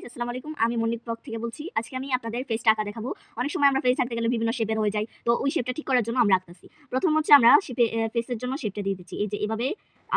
Guys আসসালামু আলাইকুম। আমি মনিক ব্লগ থেকে বলছি, আজকে আমি আপনাদের ফেসটা আঁকা দেখাবো। অনেক সময় আমরা ফেস আঁকতে গেলে বিভিন্ন শেপের হয়ে যায়। তো ওই শেপটা ঠিক করার জন্য আমরা আঁকতেছি। প্রথম হচ্ছে আমরা শেপে ফেসের জন্য শেপটা দিয়ে দিচ্ছি। এই যে এভাবে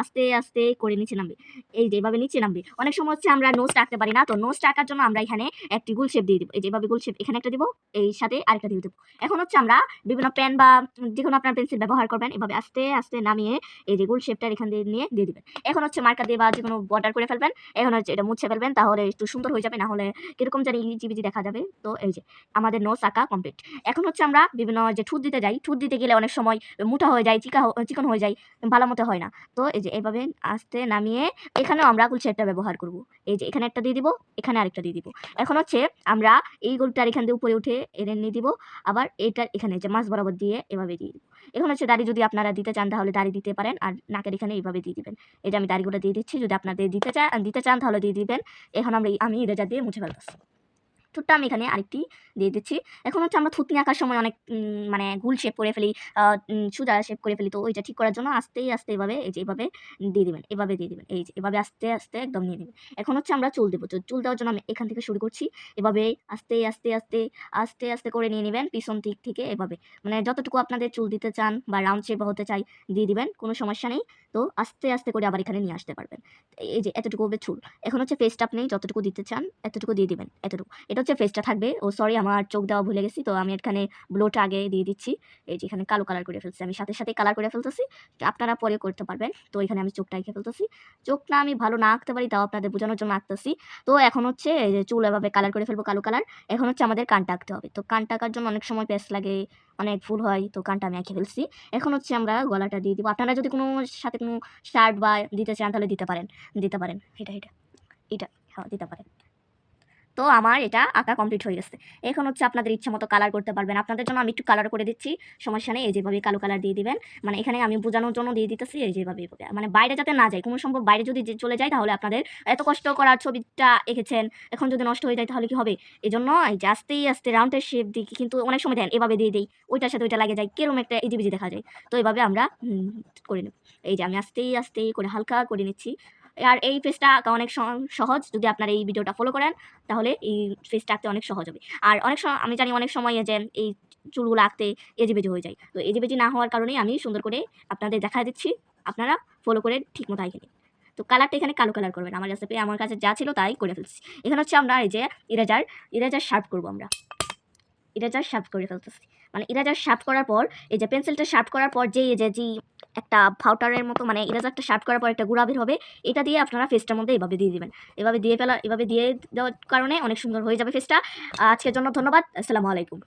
আস্তে আস্তে করে নিচে নামবে। এই যেভাবে নিচে নামবে। অনেক সময় হচ্ছে আমরা নোজটা আঁকতে পারি না, তো নোজটা আঁকার জন্য আমরা এখানে একটি গোল শেপ দিয়ে দিব। এই যে এভাবে গোল শেপ এখানে একটা দিব, এই সাথে আরেকটা দিয়ে দেবো। এখন হচ্ছে আমরা বিভিন্ন পেন বা যে কোনো আপনার পেন্সিল ব্যবহার করবেন, এভাবে আস্তে আস্তে নামিয়ে এই যে গোল শেপটা এখান দিয়ে নিয়ে দিয়ে দেবেন। এখন হচ্ছে মার্কার দিয়ে বা যে কোনো বর্ডার করে ফেলবেন, এখন হচ্ছে এটা মুছে ফেলবেন, তাহলে একটু সুন্দর হয়ে যাবে না হলে কীরকম জানি ইজিবিজি দেখা যাবে। তো এই যে আমাদের নোস আঁকা কমপ্লিট এখন হচ্ছে আমরা বিভিন্ন যে ঠুট দিতে যাই, ঠুট দিতে গেলে অনেক সময় মোটা হয়ে যায়, চিকা চিকন হয়ে যায়, ভালো মতো হয় না। তো এই যে এইভাবে আস্তে নামিয়ে এখানেও আমরা গোল শেপটা ব্যবহার করব। এই যে এখানে একটা দিয়ে দিব, এখানে আরেকটা দিয়ে দিব। এখন হচ্ছে আমরা এই গোলটার এখান দিয়ে উপরে উঠে এনে নিয়ে দিব, আবার এইটার এখানে যে মাছ বরাবর দিয়ে এভাবে দিয়ে দিব। এখন হচ্ছে দাড়ি যদি আপনারা দিতে চান তাহলে দাড়ি দিতে পারেন আর নাকের এখানে এইভাবে দিয়ে দিবেন। যে আমি দাড়িগুলো দিয়ে দিচ্ছি, যদি আপনাদের দিতে চান দিতে চান তাহলে দিয়ে দিবেন। এখন আমরা আমি রেজার দিয়ে মুছে ফেলতেছি। ঠোঁটটা আমি এখানে আরেকটি দিয়ে দিচ্ছি। এখন হচ্ছে আমরা থুতনি আঁকার সময় অনেক মানে গুল শেপ করে ফেলি সুজা শেপ করে ফেলি, তো ওইটা ঠিক করার জন্য আস্তেই, আস্তে এভাবে, এই যে এভাবে দিয়ে দিবেন, এভাবে দিয়ে দিবেন, এই যে এভাবে আস্তে আস্তে একদম নিয়ে দিবেন এখন হচ্ছে আমরা চুল দেবো চুল দেওয়ার জন্য আমি এখান থেকে শুরু করছি, এভাবে আস্তে আস্তে আস্তে আস্তে আস্তে করে নিয়ে নেবেন, পিছন দিক থেকে এভাবে। মানে যতটুকু আপনাদের চুল দিতে চান বা রাউন্ড শেপ হতে চাই, দিয়ে দিবেন, কোনো সমস্যা নেই, তো আস্তে আস্তে করে আবার এখানে নিয়ে আসতে পারবেন। এই যে এতটুকু হবে চুল। এখন হচ্ছে ফেসটা আপনি যতটুকু দিতে চান, এতটুকু দিয়ে দিবেন, এতটুকু। এটা হচ্ছে ফেসটা থাকবে। ও সরি আমার চোখ দেওয়া ভুলে গেছি। তো আমি এখানে ব্লোটা আগে দিয়ে দিচ্ছি। এই যে এখানে কালো কালার করে ফেলছি। আমি সাথে সাথে কালার করে ফেলতেছি। আপনারা পরে করতে পারবেন। তো এখানে আমি চোখটা এঁকে ফেলতেছি। চোখটা আমি ভালো না আঁকতে পারি, তাও আপনাদের বোঝানোর জন্য আঁকতেছি। তো এখন হচ্ছে চুল এভাবে কালার করে ফেলব, কালো কালার এখন হচ্ছে আমাদের কানটা আঁকতে হবে। তো কানটা আঁকার জন্য অনেক সময় পেস লাগে, অনেক ফুল হয়। তো কানটা আমি এঁকে ফেলছি। এখন হচ্ছে আমরা গলাটা দিয়ে দিব। আপনারা যদি কোনো সাথে কোনো শার্ট বা দিতে চান, তাহলে দিতে পারেন। দিতে পারেন। এটা এটা। এটা। হ্যাঁ দিতে পারেন। তো আমার এটা আঁকা কমপ্লিট হয়ে গেছে। এখন হচ্ছে আপনাদের ইচ্ছা মতো কালার করতে পারবেন। আপনাদের জন্য আমি একটু কালার করে দিচ্ছি। সমস্যা নেই, এই যেভাবে কালো কালার দিয়ে দিবেন। মানে এখানে আমি বোঝানোর জন্য দিয়ে দিতেছি, এই যেভাবে। মানে বাইরে যাতে না যায়, কোনো সম্ভব বাইরে যদি চলে যায়, তাহলে আপনাদের এত কষ্ট করার ছবিটা এঁকেছেন, এখন যদি নষ্ট হয়ে যায়, তাহলে কি হবে? এই জন্য এই যে আস্তে আস্তে রাউন্ডের শেপ দিই কিন্তু অনেক সময় দেন, এভাবে দিয়ে দিই, ওইটার সাথে ওইটা লাগে যায় কীরকম একটা ইজিবিজি দেখা যায়। তো এইভাবে আমরা করে নেব। এই যে আমি আস্তেই আস্তেই করে হালকা করে নিচ্ছি। আর এই ফেসটা আঁকা অনেক সহ- সহজ। যদি আপনারা এই ভিডিওটা ফলো করেন, তাহলে এই ফেসটা আঁকতে অনেক সহজ হবে। আর অনেক আমি জানি অনেক সময় যে, এই চুলগুলো আঁকতে এজিবেজি হয়ে যায়। তো এজিবেজি না হওয়ার কারণেই আমি সুন্দর করে আপনাদের দেখা দিচ্ছি। আপনারা ফলো করে ঠিক মতো নিন। তো কালারটা এখানে কালো কালার করবেন। আমার কাছে আমার কাছে যা ছিল তাই করে ফেলছি এখানে হচ্ছে আমরা এই যে ইরেজার ইরেজার শার্প করব আমরা। ইরেজার শার্প করে ফেলতেছি। মানে ইরেজার শার্প করার পর, এই যে পেন্সিলটা শার্প করার পর যে এই যে যে একটা ফাউটারের মতো মানে ইরেজারটা শার্প করার পর একটা গুঁড়া বের হবে, এটা দিয়ে আপনারা ফেসটার মধ্যে এভাবে দিয়ে দেবেন। এভাবে দিয়ে ফেলা, এভাবে দিয়ে দেওয়ার কারণে অনেক সুন্দর হয়ে যাবে ফেসটা আজকের জন্য ধন্যবাদ, আসসালামু আলাইকুম।